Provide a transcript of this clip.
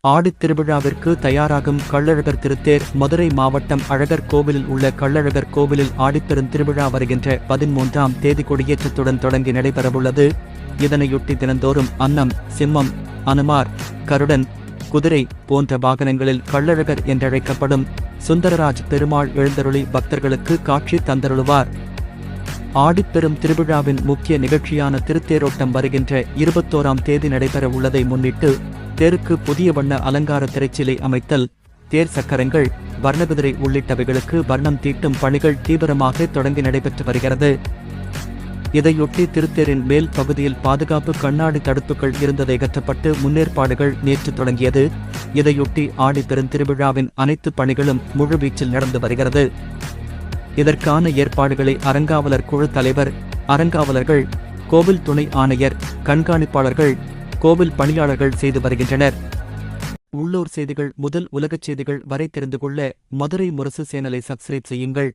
ஆடித் திருவிழாவிற்கு தயாராகும் கள்ளழகர் திருத்தேர் மதுரை மாவட்டம் அழகர் கோவிலில் உள்ள கள்ளழகர் கோவிலில் ஆடிப்பெரும் திருவிழா வருகின்ற பதிமூன்றாம் தேதி கொடியேற்றத்துடன் தொடங்கி நடைபெறவுள்ளது. இதனையொட்டி தினந்தோறும் அன்னம் சிம்மம் அனுமார் கருடன் குதிரை போன்ற வாகனங்களில் கள்ளழகர் என்றழைக்கப்படும் சுந்தரராஜ் பெருமாள் எழுந்தருளி பக்தர்களுக்கு காட்சி தந்தருளுவார். ஆடிப்பெரும் திருவிழாவின் முக்கிய நிகழ்ச்சியான திருத்தேரோட்டம் வருகின்ற இருபத்தோராம் தேதி நடைபெற உள்ளதை முன்னிட்டு தேருக்கு புதிய வண்ண அலங்கார திரைச்சிலை அமைத்தல் தேர் சக்கரங்கள் வர்ணகுதிரை உள்ளிட்டவைகளுக்கு வர்ணம் தீட்டும் பணிகள் தீவிரமாக தொடங்கி நடைபெற்று வருகிறது. இதையொட்டி திருத்தேரின் மேல் பகுதியில் பாதுகாப்பு கண்ணாடி தடுப்புகள் இருந்ததை அகற்றப்பட்டு முன்னேற்பாடுகள் நேற்று தொடங்கியது. இதையொட்டி ஆடி பெருந்திருவிழாவின் அனைத்து பணிகளும் முழுவீச்சில் நடந்து வருகிறது. இதற்கான ஏற்பாடுகளை அறங்காவலர் குழு தலைவர் அறங்காவலர்கள் கோவில் துணை ஆணையர் கண்காணிப்பாளர்கள் கோவில் பணியாளர்கள் செய்து வருகின்றனர். உள்ளூர் செய்திகள் முதல் உலகச் செய்திகள் வரை தெரிந்து கொள்ள மதுரை முரசு சேனலை சப்ஸ்கிரைப் செய்யுங்கள்.